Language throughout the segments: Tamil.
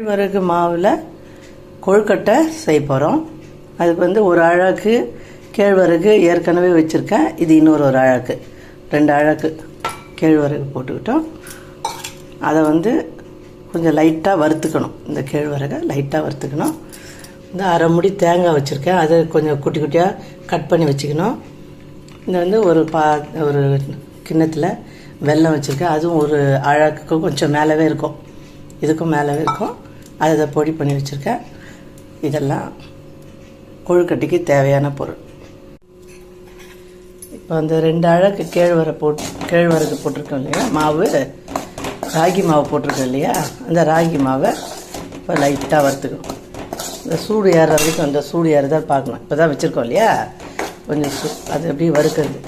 கேழ்வரகு மாவில் கொழுக்கட்டை செய்ய போகிறோம் அதுக்கு வந்து ஒரு அழகு கேழ்வரகு ஏற்கனவே வச்சுருக்கேன். இது இன்னொரு ஒரு அழகு. ரெண்டு அழகு கேழ்வரகு போட்டுக்கிட்டோம். அதை வந்து கொஞ்சம் லைட்டாக வறுத்துக்கணும். இந்த கேழ்வரகை லைட்டாக வறுத்துக்கணும். இந்த அரை முடி தேங்காய் வச்சுருக்கேன். அதை கொஞ்சம் குட்டி குட்டியாக கட் பண்ணி வச்சுக்கணும். இந்த வந்து ஒரு பா ஒரு கிண்ணத்தில் வெல்லம் வச்சுருக்கேன். அதுவும் ஒரு அழகுக்கும் கொஞ்சம் மேலவே இருக்கும். இதுக்கும் மேலவே இருக்கும். அதை பொடி பண்ணி வச்சுருக்கேன். இதெல்லாம் கொழுக்கட்டைக்கு தேவையான பொருள். இப்போ அந்த ரெண்டு அழகு கேழ்வரை போட்டு கேழ்வரகு போட்டிருக்கோம் இல்லையா? மாவு ராகி மாவு போட்டிருக்கோம் இல்லையா? அந்த ராகி மாவை இப்போ லைட்டாக வறுத்துக்கணும். இந்த சூடு ஏறுற வரைக்கும் அந்த சூடு ஏறுதா பார்க்கணும். இப்போ தான் வச்சுருக்கோம் இல்லையா? கொஞ்சம் சூ அது எப்படி வறுக்கிறது.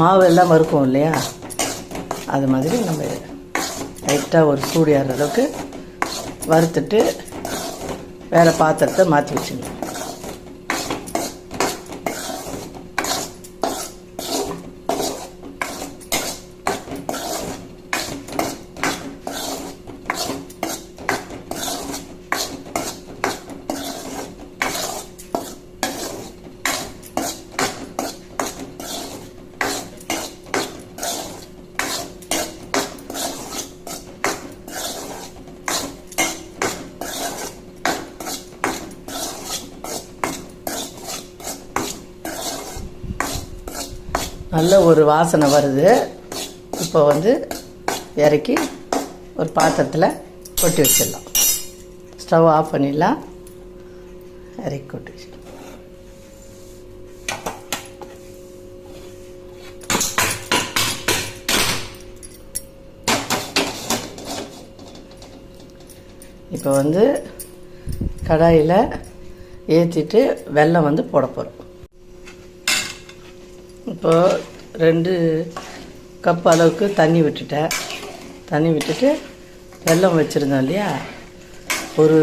மாவு எல்லாம் வறுக்கும் இல்லையா? அது மாதிரி நம்ம லைட்டாக ஒரு சூடு ஏறுற அளவுக்கு வறுத்துட்டு வேறு பாத்திரத்தை மாற்றி வச்சுக்கணும் நல்ல ஒரு வாசனை வருது. இப்போ வந்து இறக்கி ஒரு பாத்திரத்தில் கொட்டி வச்சிடலாம். ஸ்டவ் ஆஃப் பண்ணிடலாம். இறக்கி கொட்டி வச்சிடலாம். இப்போ வந்து கடாயில் ஏற்றிட்டு வெல்லம் வந்து போட போகிறோம் இப்போ ரெண்டு கப் அளவுக்கு தண்ணி விட்டுட்டேன். தண்ணி விட்டுட்டு வெல்லம் வச்சுருந்தோம் இல்லையா? ஒரு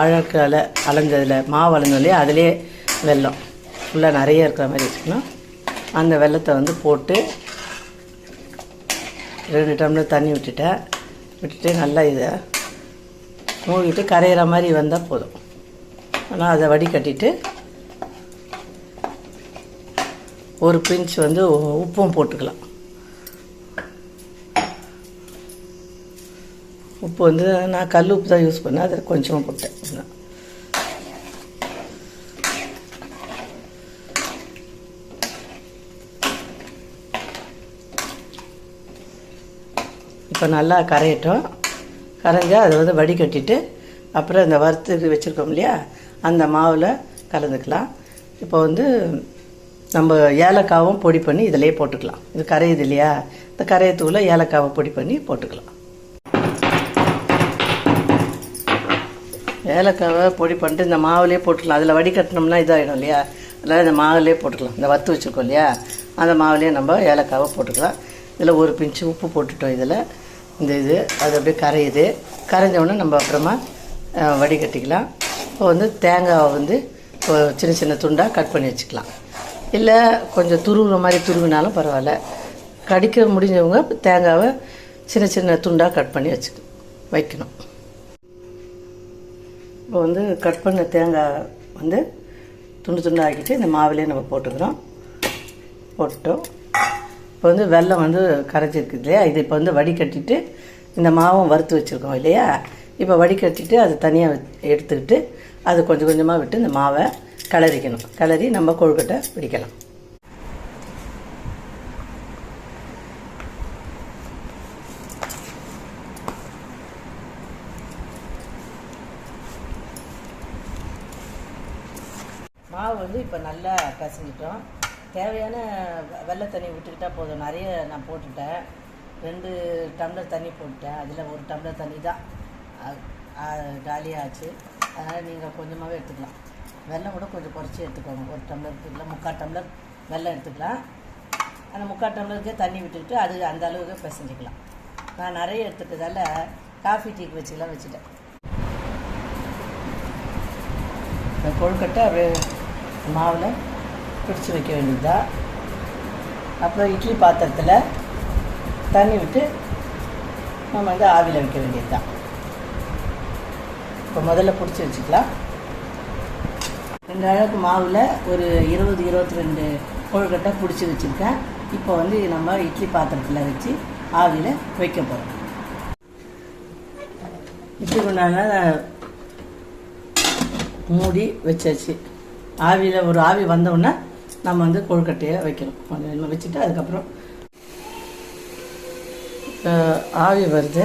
அழகு அலை அலைஞ்சதில் மாவு அலைஞ்சோம் இல்லையா? அதிலே வெல்லம். ஃபுல்லாக நிறைய இருக்கிற மாதிரி வச்சுக்கணும். அந்த வெல்லத்தை வந்து போட்டு ரெண்டு டம்ளர் தண்ணி விட்டுட்டேன். விட்டுட்டு நல்லா இதை மூழ்கிட்டு கரையிற மாதிரி வந்தால் போதும். ஆனால் அதை வடிகட்டிட்டு ஒரு பிஞ்ச் வந்து உப்பும் போட்டுக்கலாம். உப்பு வந்து நான் கல் உப்பு தான் யூஸ் பண்ணேன் அதில் கொஞ்சமாக போட்டேன். இப்போ நல்லா கரையட்டும். கரைஞ்சால் அதை வந்து வடிகட்டிட்டு அப்புறம் இந்த வறுத்து வச்சுருக்கோம் இல்லையா அந்த மாவில் கலந்துக்கலாம். இப்போ வந்து நம்ம ஏலக்காவும் பொடி பண்ணி இதிலே போட்டுக்கலாம். இது கரையுது இல்லையா? இந்த கரையத்தூளை ஏலக்காவை பொடி பண்ணி போட்டுக்கலாம். ஏலக்காவை பொடி பண்ணிட்டு இந்த மாவுலேயே போட்டுக்கலாம். அதில் வடிகட்டினோம்னா இதாகிடும் இல்லையா? அதனால் இந்த மாவுலேயே போட்டுக்கலாம். இந்த வத்து வச்சுருக்கோம் இல்லையா? அந்த மாவுலேயே நம்ம ஏலக்காவை போட்டுக்கலாம். இதில் ஒரு பிஞ்சு உப்பு போட்டுட்டோம் இதில். இந்த இது அது அப்படியே கரையுது. கரைஞ்ச உடனே நம்ம அப்புறமா வடிகட்டிக்கலாம். இப்போ வந்து தேங்காவை வந்து இப்போ சின்ன சின்ன துண்டாக கட் பண்ணி வச்சுக்கலாம். இல்லை கொஞ்சம் துருவுற மாதிரி துருவினாலும் பரவாயில்ல. கடிக்க முடிஞ்சவங்க தேங்காவை சின்ன சின்ன துண்டாக கட் பண்ணி வச்சு வைக்கணும். இப்போ வந்து கட் பண்ண தேங்காய் வந்து துண்டு துண்டாக ஆக்கிட்டு இந்த மாவிலே நம்ம போட்டுக்கிறோம். போட்டுட்டோம். இப்போ வந்து வெல்லம் வந்து கரைச்சிருக்கு இல்லையா? இது இப்போ வந்து வடிகட்டிட்டு இந்த மாவும் வறுத்து வச்சுருக்கோம் இல்லையா? இப்போ வடிகட்டிட்டு அது தனியாக எடுத்துக்கிட்டு அது கொஞ்சம் கொஞ்சமாக விட்டு இந்த மாவை கலரிக்கணும். கலரி நம்ம கொழுக்கட்டை பிடிக்கலாம். மாவு வந்து இப்போ நல்லா பிசைஞ்சிட்டோம் தேவையான வெள்ளை தண்ணி விட்டுக்கிட்டால் போதும். நிறைய நான் போட்டுட்டேன். ரெண்டு டம்ளர் தண்ணி போட்டுட்டேன். அதில் ஒரு டம்ளர் தண்ணி தான். காலியாச்சு. அதனால் நீங்கள் கொஞ்சமாகவே எடுத்துக்கலாம். வெள்ளம் கூட கொஞ்சம் குறைச்சி எடுத்துக்கோங்க. ஒரு டம்ளருக்கு இல்லை முக்கால் டம்ளர் வெல்லம் எடுத்துக்கலாம். அந்த முக்கால் டம்ளருக்கே தண்ணி விட்டுக்கிட்டு அது அந்த அளவுக்கு பிசைஞ்சிக்கலாம். நான் நிறைய எடுத்துட்டதால காஃபி டீக்கு வச்சுக்கலாம் வச்சுட்டேன். இந்த கொழுக்கட்டை அப்படியே மாவில் பிடிச்சி வைக்க வேண்டியதுதான். அப்புறம் இட்லி பாத்திரத்தில் தண்ணி விட்டு நம்ம வந்து ஆவியில் வைக்க வேண்டியது தான் இப்போ முதல்ல பிடிச்சி வச்சுக்கலாம். ரெண்டு அளவுக்கு மாவில் ஒரு இருபது இருபத்தி ரெண்டு கொழுக்கட்டை பிடிச்சி வச்சுருக்கேன். இப்போ வந்து நம்ம இட்லி பாத்திரத்தில் வச்சு ஆவியில் வைக்க போகிறோம் இட்லி கொண்டாங்க மூடி வச்சாச்சு. ஆவியில் ஒரு ஆவி வந்தவுடனே நம்ம வந்து கொழுக்கட்டையை வைக்கணும். கொஞ்சம் கொஞ்சமாக வச்சுட்டு அதுக்கப்புறம் ஆவி வருது.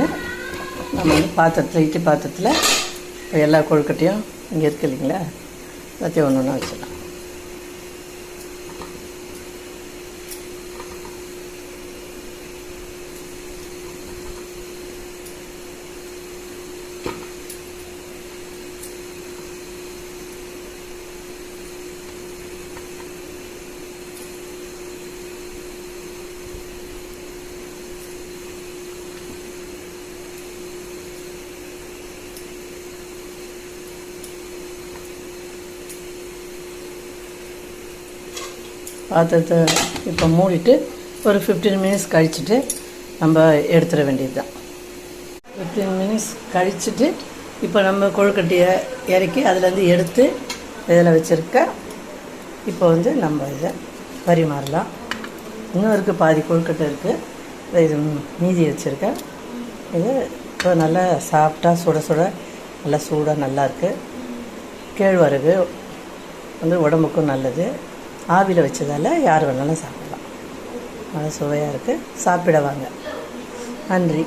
நம்ம வந்து பாத்திரத்தில் இட்லி பாத்திரத்தில் இப்போ எல்லா கொழுக்கட்டையும் இங்கே இருக்கு இல்லைங்களா? ラジオのナイスな。பாத்திரத்தை இப்போ மூடிட்டு ஒரு ஃபிஃப்டீன் மினிட்ஸ் கழிச்சுட்டு நம்ம எடுத்துட வேண்டியது தான் ஃபிஃப்டீன் மினிட்ஸ் கழிச்சுட்டு இப்போ நம்ம கொழுக்கட்டையை இறக்கி அதுலேருந்து எடுத்து இதில் வச்சுருக்க இப்போ வந்து நம்ம இதை பரிமாறலாம். இன்னும் இருக்குது பாதி கொழுக்கட்டை இருக்குது இது மீதி வச்சுருக்கேன் இது இப்போ நல்லா சாப்பிட்டா சுட சுட நல்லா சூடாக நல்லாயிருக்கு கேழ்வரகு வந்து உடம்புக்கும் நல்லது. ஆவியில் வச்சதால் யார் வேணாலும் சாப்பிடலாம். நல்லா சுவையாக இருக்குது சாப்பிட வாங்க நன்றி.